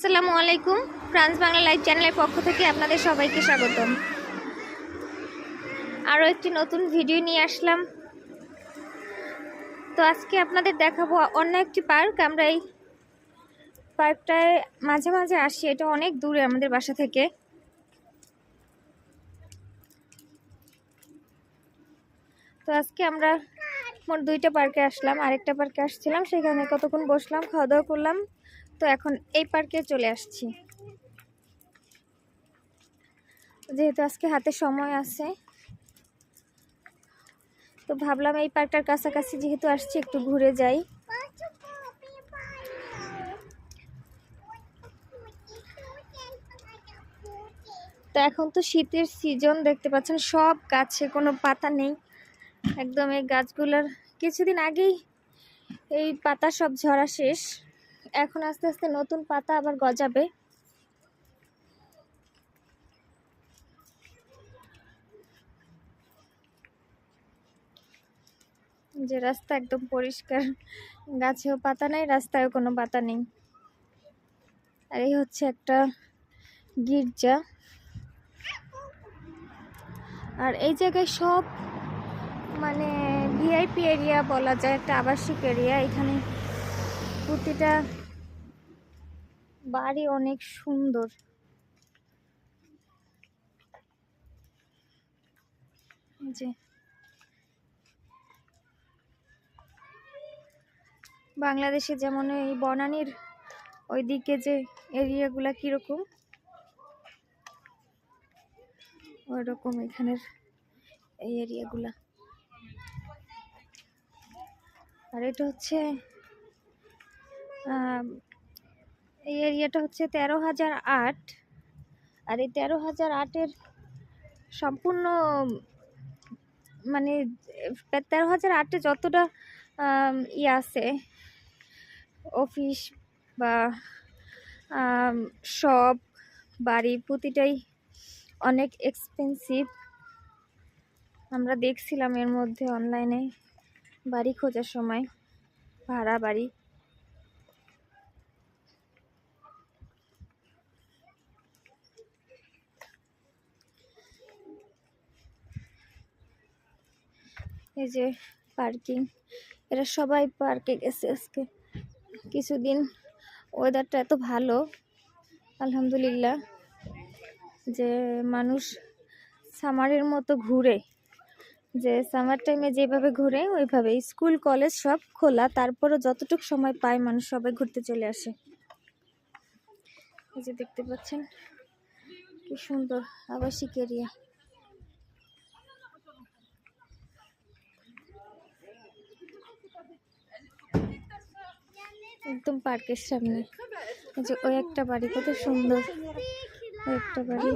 আসসালামু আলাইকুম। France Bangla live চ্যানেলের পক্ষ থেকে আপনাদের সবাইকে স্বাগতম। আরও একটি নতুন ভিডিও নিয়ে আসলাম। তো আজকে আপনাদের দেখাবো অন্য একটি পার্ক। আমরা এই পার্কটায় মাঝে মাঝে আসি, এটা অনেক দূরে আমাদের বাসা থেকে। তো আজকে আমরা মোট দুইটা পার্কে আসলাম। আরেকটা পার্কে আসছিলাম, সেখানে কতক্ষণ বসলাম, খাওয়া দাওয়া করলাম। তো এখন এই পার্কে চলে আসছি। যেহেতু আজকে হাতে সময় আছে, তো ভাবলাম এই পার্কটার কাছাকাছি যেহেতু আসছি, একটু ঘুরে যাই। তো এখন তো শীতের সিজন, দেখতে পাচ্ছেন সব গাছে কোনো পাতা নেই। একদম এই গাছগুলোর কিছুদিন আগেই এই পাতা সব ঝরা শেষ। এখন আস্তে আস্তে নতুন পাতা আবার গজাবে। যে রাস্তা একদম পরিষ্কার, গাছেও পাতা নেই, রাস্তায়ও কোনো পাতা নেই। আর এই হচ্ছে একটা গির্জা। আর এই জায়গায় সব মানে ভিআইপি এরিয়া বলা যায়, একটা আবাসিক এরিয়া, এখানে প্রতিটা বাড়ি অনেক সুন্দর। যে বাংলাদেশে যেমন এই বনানীর ওইদিকে যে এরিয়াগুলা কীরকম ওই রকম এখানের এই এরিয়াগুলা। আর এটা হচ্ছে এই এরিয়াটা হচ্ছে তেরো হাজার আট। আর এই তেরো হাজার আটের সম্পূর্ণ মানে তেরো হাজার আটে যতটা ইয়ে আছে, অফিস বা শপ, বাড়ি, প্রতিটাই অনেক এক্সপেন্সিভ আমরা দেখছিলাম এর মধ্যে অনলাইনে বাড়ি খোঁজার সময়, ভাড়া বাড়ি। এই যে পার্কিং, এরা সবাই পার্কে গেছে আজকে। কিছুদিন ওয়েদারটা এত ভালো, আলহামদুলিল্লাহ, যে মানুষ সামারের মতো ঘুরে, যে সামার টাইমে যেভাবে ঘুরে, ওইভাবে। স্কুল কলেজ সব খোলা, তারপরও যতটুকু সময় পায় মানুষ সবাই ঘুরতে চলে আসে। এই যে দেখতে পাচ্ছেন, কি সুন্দর আবাসিক এরিয়া একদম পার্কের সামনে। এই যে ওই একটা বাড়ি, কত সুন্দর। ওই একটা বাড়ি.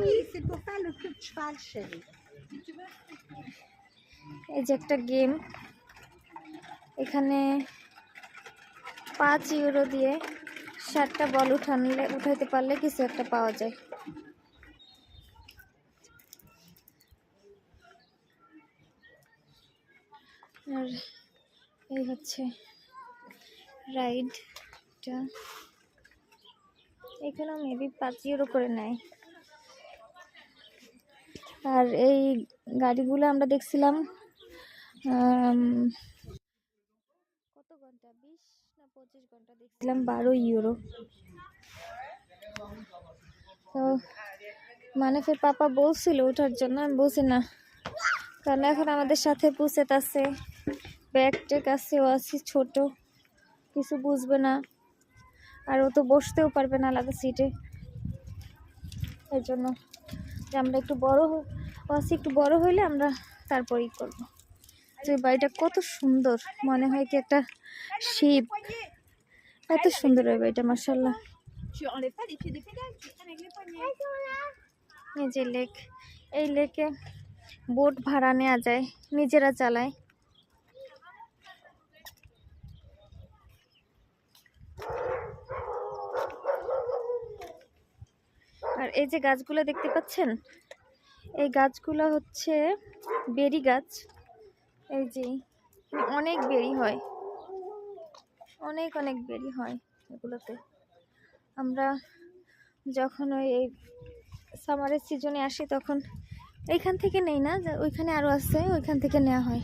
এই যে একটা গেম। এখানে পাঁচ ইউরো দিয়ে ষাটটা বল উঠানলে, উঠাইতে পারলে কিছু একটা পাওয়া যায়। আর এই হচ্ছে রাইডটা এখানেও মেবি পাঁচ ইউরো করে নেয় আর এই গাড়িগুলো আমরা দেখছিলাম কত ঘণ্টা? বিশ না পঁচিশ ঘণ্টা দেখছিলাম, বারো ইউরো তো মানে পাপা বলছিল ওঠার জন্য, আমি বলছি না। কারণ এখন আমাদের সাথে পুষেত আছে ব্যাগ টেক আছে, ও আছে ছোট, কিছু বুঝবে না। আর ও তো বসতেও পারবে না আলাদা সিটে এর জন্য যে আমরা একটু বড় হ- ও আছে একটু বড় হইলে আমরা তারপরেই করব। যে বাড়িটা কত সুন্দর, মনে হয় কি একটা শিব। এত সুন্দর ওই বাড়িটা মার্শাল্লাহ. এই যে লেক এই লেকে বোট ভাড়া নেওয়া যায়, নিজেরা চালায়। আর এই যে গাছগুলো দেখতে পাচ্ছেন? এই গাছগুলো হচ্ছে বেরি গাছ। এই যে, অনেক বেরি হয়। অনেক অনেক বেরি হয় এগুলোতে। আমরা যখন ওই, এই সামারের সিজনে আসি তখন এইখান থেকে নেই না? ওইখানে আরও আছে, ওইখান থেকে নেওয়া হয়।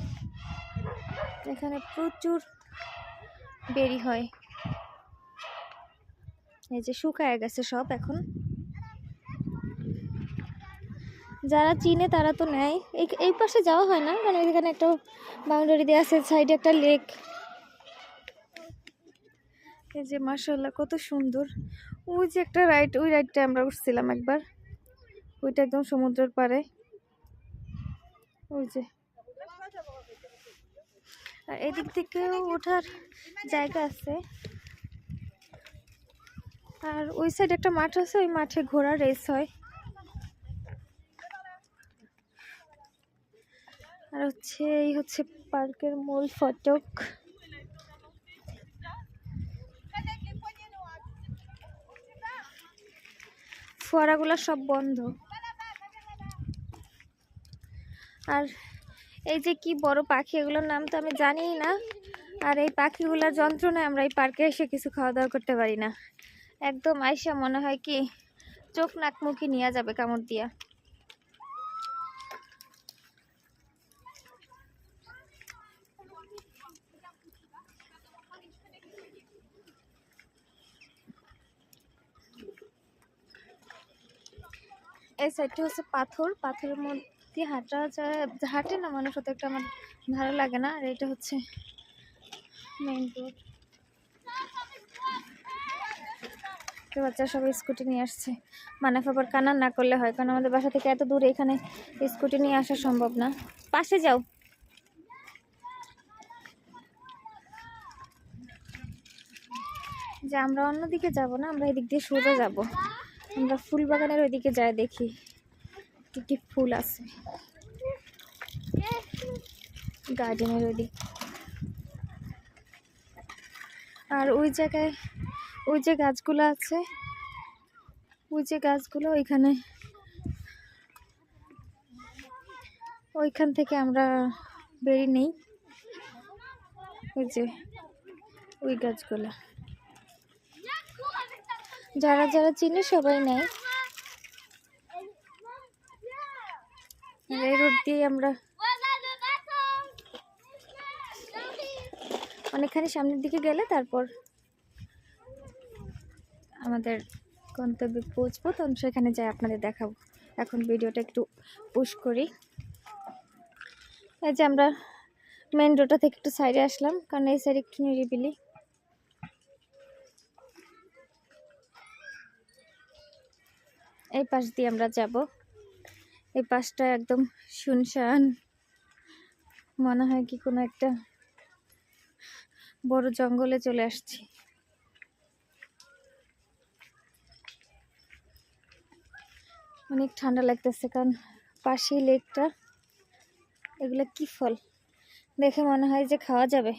এখানে প্রচুর বেরি হয়। এই যে শুকায় গেছে সব এখন। যারা চিনে তারা তো নেয়। এই এই পাশে যাওয়া হয় না কারণ এখানে একটা বাউন্ডারি দেওয়া আছে, সাইডে একটা লেক। এই যে মার্শাল্লাহ কত সুন্দর। ওই যে একটা রাইড, ওই রাইডটা আমরা উঠছিলাম একবার। ওইটা একদম সমুদ্রের পাড়ে। ওই যে। আর এদিক থেকেও ওঠার জায়গা আছে। আর ওই সাইড একটা মাঠ আছে, ওই মাঠে ঘোড়া রেস হয়। আর হচ্ছে এই হচ্ছে পার্কের মূল ফটক। ফোয়ারাগুলো সব বন্ধ। আর এই যে কি বড় পাখি, এগুলোর নাম তো আমি জানি না। আর এই পাখিগুলোর যন্ত্রণায় আমরা এই পার্কে এসে কিছু খাওয়া দাওয়া করতে পারি না। একদম আইসা মনে হয় কি চোখ নাক মুখি নিয়ে যাবে কামড় দিয়া। এই সাইডটা হচ্ছে পাথর। পাথরের মধ্যে হাঁটা যায়, হাঁটে না মানুষ হতে একটা আমার ভালো লাগে না। আর এটা হচ্ছে মেইন রোড তো বাচ্চারা সবাই স্কুটি নিয়ে আসছে। মানে আবার কান্না না করলে হয়, কারণ আমাদের বাসা থেকে এত দূরে এখানে স্কুটি নিয়ে আসা সম্ভব না। পাশে যাও। যে আমরা অন্যদিকে যাব না, আমরা এদিক দিয়ে সোজা যাব। আমরা ফুল বাগানের ওইদিকে যাই দেখি কি কি ফুল আছে। গার্ডেনের ওইদিক। আর ওই জায়গায়, ওই যে গাছগুলো আছে, ওই যে গাছগুলো ওইখানে। ওইখান থেকে আমরা বেরি নেই। ওই যে, ওই গাছগুলো। যারা যারা চিনে সবাই নেয়। এই রোড দিয়ে আমরা অনেকখানি সামনের দিকে গেলে তারপর আমাদের গন্তব্যে পৌঁছবো। তখন সেখানে যাই, আপনাদের দেখাবো। এখন ভিডিওটা একটু পুশ করি। এই যে আমরা মেন রোডটা থেকে একটু সাইডে আসলাম, কারণ এই সাইডে একটু নিরিবিলি। এই পাশ দিয়ে আমরা যাব। এই পাশটা একদম শুনশান। মনে হয় কি কোনো একটা বড় জঙ্গলে চলে আসছি। অনেক ঠান্ডা লাগতেছে, কারণ পাশে লেকটা। এগুলো কি ফল? দেখে মনে হয় যে খাওয়া যাবে।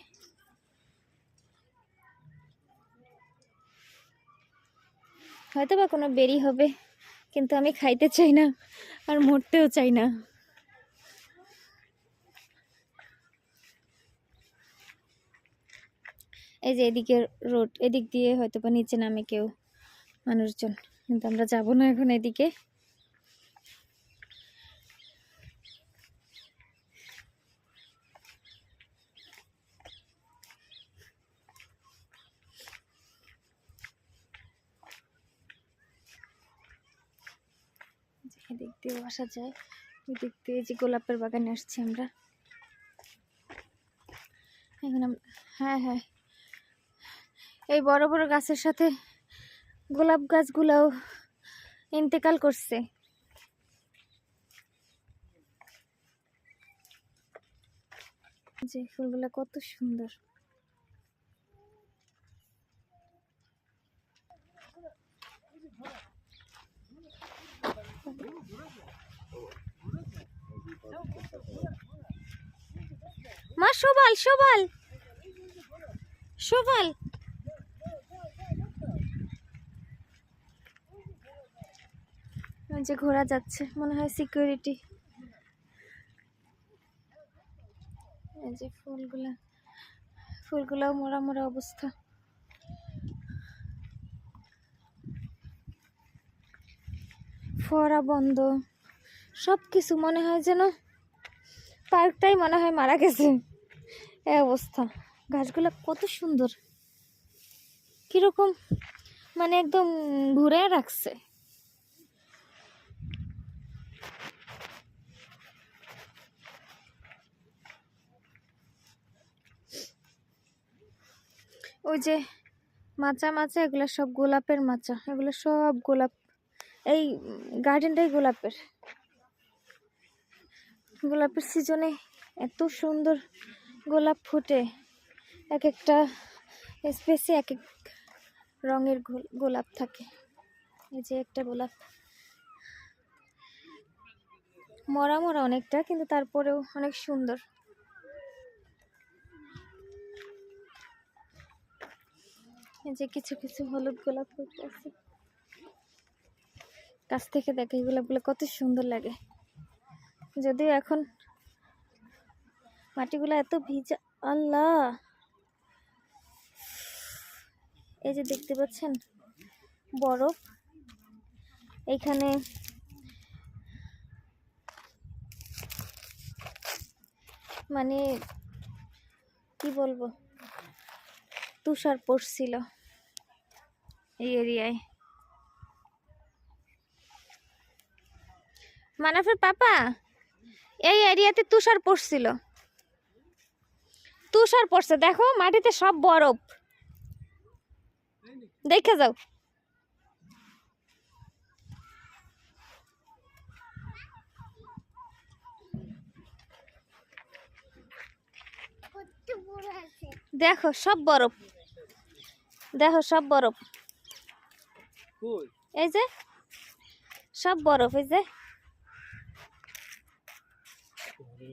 হয়তো বা কোনো বেরি হবে। কিন্তু আমি খাইতে চাই না আর মরতেও চাই না। এই যে এদিকে রোড, এদিক দিয়ে হয়তো বা নিচে নামে কেউ মানুষজন, কিন্তু আমরা যাব না এখন এদিকে এদিক দিয়েও আসা যায়। দিয়ে যে গোলাপের বাগানে আসছি আমরা। এখন হ্যাঁ হ্যাঁ। এই বড় বড় গাছের সাথে গোলাপ গাছগুলোও ইন্তেকাল করছে। যে ফুলগুলো কত সুন্দর। মা, শোভাল শোভাল। ওই যে ঘোড়া যাচ্ছে, মনে হয় সিকিউরিটি যে ফুলগুলা, ফুলগুলাও মোড়া মোড়া অবস্থা। ফোয়ারা বন্ধ। সব কিছু মনে হয় যেন পার্কটাই মনে হয় মারা গেছে। এ অবস্থা। গাছগুলো কত সুন্দর। কীরকম মানে একদম ঘুরে রাখছে। ওই যে মাচা মাচা, এগুলো সব গোলাপের মাচা। এগুলো সব গোলাপ। এই গার্ডেনটাই গোলাপের। গোলাপের সিজনে এত সুন্দর গোলাপ ফুটে। এক একটা স্পেসে এক এক রঙের গোলাপ থাকে। এই যে একটা গোলাপ। মরা মরা অনেকটা, কিন্তু তারপরেও অনেক সুন্দর। এই যে কিছু কিছু হলুদ গোলাপ ফুটে আছে। কাছ থেকে দেখে এই গোলাপগুলো কত সুন্দর লাগে। যদিও এখন মাটিগুলো এত ভিজা, আল্লাহ। এই যে দেখতে পাচ্ছেন, বরফ। এইখানে মানে কি বলব, তুষার পড়ছিল এই এরিয়ায়। মানাফের পাপা? এই এরিয়াতে তুষার পড়ছিল। তুষার পড়ছে দেখো মাটিতে সব বরফ। দেখে যাও। দেখো সব বরফ। দেখো সব বরফ। এই যে সব বরফ এই যে আরে বাবা বরফ পড়ছে এই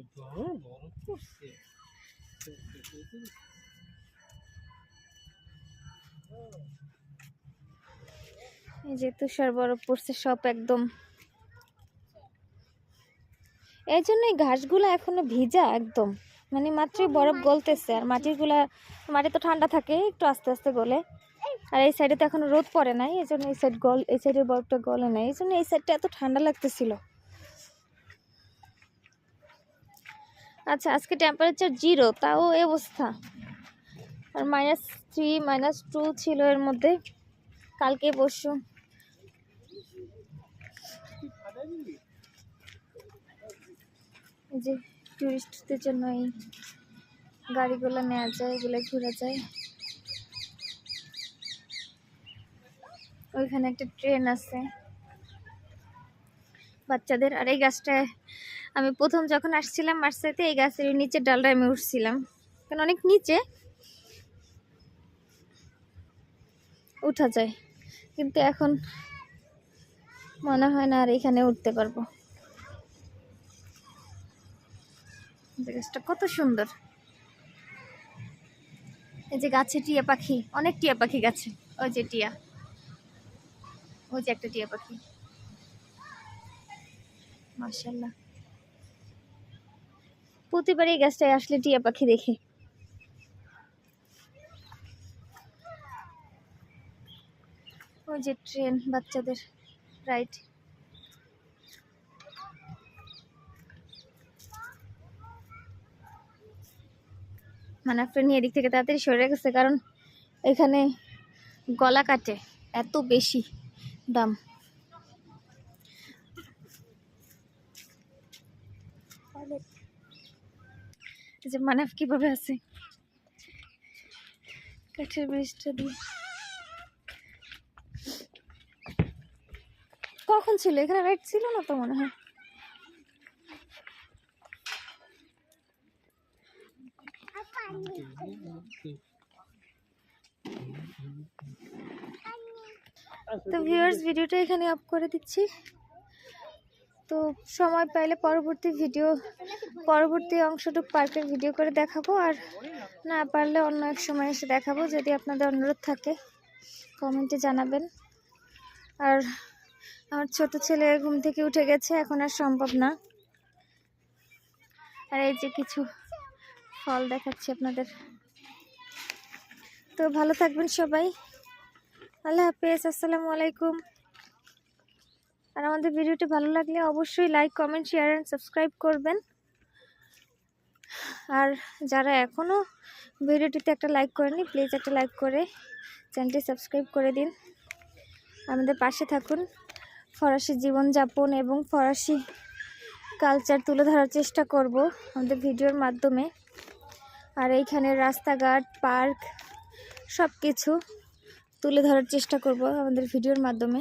যে তুষার বরফ পড়ছে, সব একদম। এই জন্য এই ঘাসগুলো এখনও ভিজা একদম। মানে মাত্রই বরফ গলতেছে, আর মাটিরগুলা মাটি তো ঠান্ডা থাকে, একটু আস্তে আস্তে গলে। আর এই সাইডে তো এখনও রোদ পড়ে নাই, এই জন্য এই সাইড গল, এই সাইডের বরফটা গলে নাই, এই জন্য এই সাইডটা এত ঠান্ডা লাগতেছিল। আচ্ছা আজকে টেম্পারেচার জিরো তাও এই অবস্থা। আর মাইনাস থ্রি মাইনাস টু ছিল এর মধ্যে। কালকে পরশু। যে টুরিস্টদের জন্য এই গাড়িগুলো নেওয়া যায়, এগুলো ঘোরা যায়। ওইখানে একটা ট্রেন আছে। বাচ্চাদের, আর এই গাছটায় আমি প্রথম যখন আসছিলাম মার্সাইতে এই গাছের নিচের ডালটায় আমি উঠছিলাম। কারণ অনেক নিচে উঠা যায়। কিন্তু এখন মনে হয় না আর এখানে উঠতে পারব। গাছটা কত সুন্দর। এই যে গাছে টিয়া পাখি, অনেক টিয়া পাখি গাছে। ওই যে টিয়া। ওই যে একটা টিয়া পাখি। মার্শাল্লাহ প্রতিবার এই গাছটায় আসলে টিয়া পাখি দেখি। ওই যে ট্রেন বাচ্চাদের রাইড মানে ফ্রেন্ড এদিক থেকে তাড়াতাড়ি সরে গেছে, কারণ এখানে গলা কাটে, এত বেশি দাম। যে মানাফ কীভাবে আছে। কাঠের ব্রিজটা দিয়ে। কখন ছিল? এখানে রাইড ছিল না তো মনে হয়? তো ভিউয়ার্স ভিডিওটা এখানে আপ করে দিচ্ছি। তো সময় পাইলে পরবর্তী ভিডিও পরবর্তী অংশটুকু পার্কের ভিডিও করে দেখাবো। আর না পারলে অন্য এক সময় এসে দেখাবো, যদি আপনাদের অনুরোধ থাকে কমেন্টে জানাবেন। আর আমার ছোট ছেলে ঘুম থেকে উঠে গেছে, এখন আর সম্ভব না। আর এই যে কিছু ফল দেখাচ্ছি আপনাদের। তো ভালো থাকবেন সবাই। আল্লাহ হাফেজ, আসসালামু আলাইকুম। আর আমাদের ভিডিওটি ভালো লাগলে অবশ্যই like comment share and subscribe করবেন। আর যারা এখনও ভিডিওটিতে একটা লাইক করেনি প্লিজ একটা লাইক করে চ্যানেলটি সাবস্ক্রাইব করে দিন। আমাদের পাশে থাকুন। ফরাসি জীবনযাপন এবং ফরাসি কালচার তুলে ধরার চেষ্টা করব আমাদের ভিডিওর মাধ্যমে। আর এইখানে রাস্তাঘাট পার্ক সব কিছু তুলে ধরার চেষ্টা করব আমাদের ভিডিওর মাধ্যমে।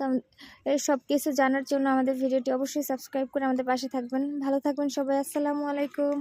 তো এই সব কিছু জানার জন্য আমাদের ভিডিওটি অবশ্যই সাবস্ক্রাইব করে আমাদের পাশে থাকবেন। ভালো থাকবেন সবাই। আসসালামু আলাইকুম।